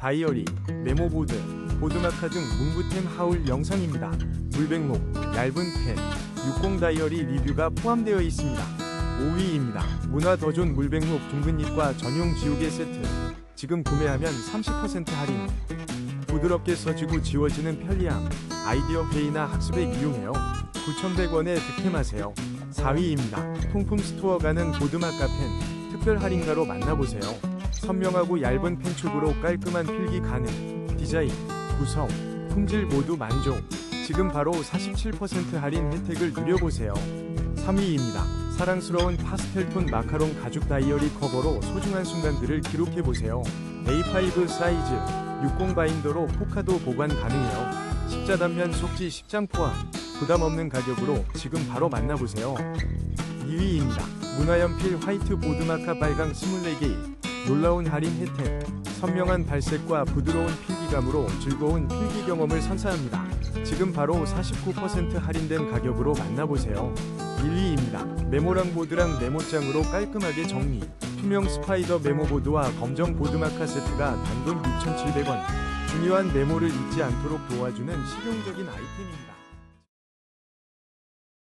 다이어리, 메모보드, 보드마카 등 문구템 하울 영상입니다. 물백목, 얇은 펜, 60 다이어리 리뷰가 포함되어 있습니다. 5위입니다. 문화 더존 물백목 둥근잎과 전용 지우개 세트. 지금 구매하면 30% 할인. 부드럽게 써지고 지워지는 편리함. 아이디어 페이나 학습에 이용해요. 9,100원에 득템하세요. 4위입니다. 통품 스토어 가는 보드마카 펜. 특별 할인가로 만나보세요. 선명하고 얇은 펜촉으로 깔끔한 필기 가능. 디자인, 구성, 품질 모두 만족. 지금 바로 47% 할인 혜택을 누려보세요. 3위입니다. 사랑스러운 파스텔톤 마카롱 가죽 다이어리 커버로 소중한 순간들을 기록해보세요. A5 사이즈, 60 바인더로 포카도 보관 가능해요. 십자 단면 속지 10장 포함. 부담 없는 가격으로 지금 바로 만나보세요. 2위입니다. 문화연필 화이트 보드마카 빨강 24개. 놀라운 할인 혜택. 선명한 발색과 부드러운 필기감으로 즐거운 필기 경험을 선사합니다. 지금 바로 49% 할인된 가격으로 만나보세요. 1위입니다. 메모랑 보드랑 메모장으로 깔끔하게 정리. 투명 스파이더 메모보드와 검정 보드마카 세트가 단돈 6,700원. 중요한 메모를 잊지 않도록 도와주는 실용적인 아이템입니다.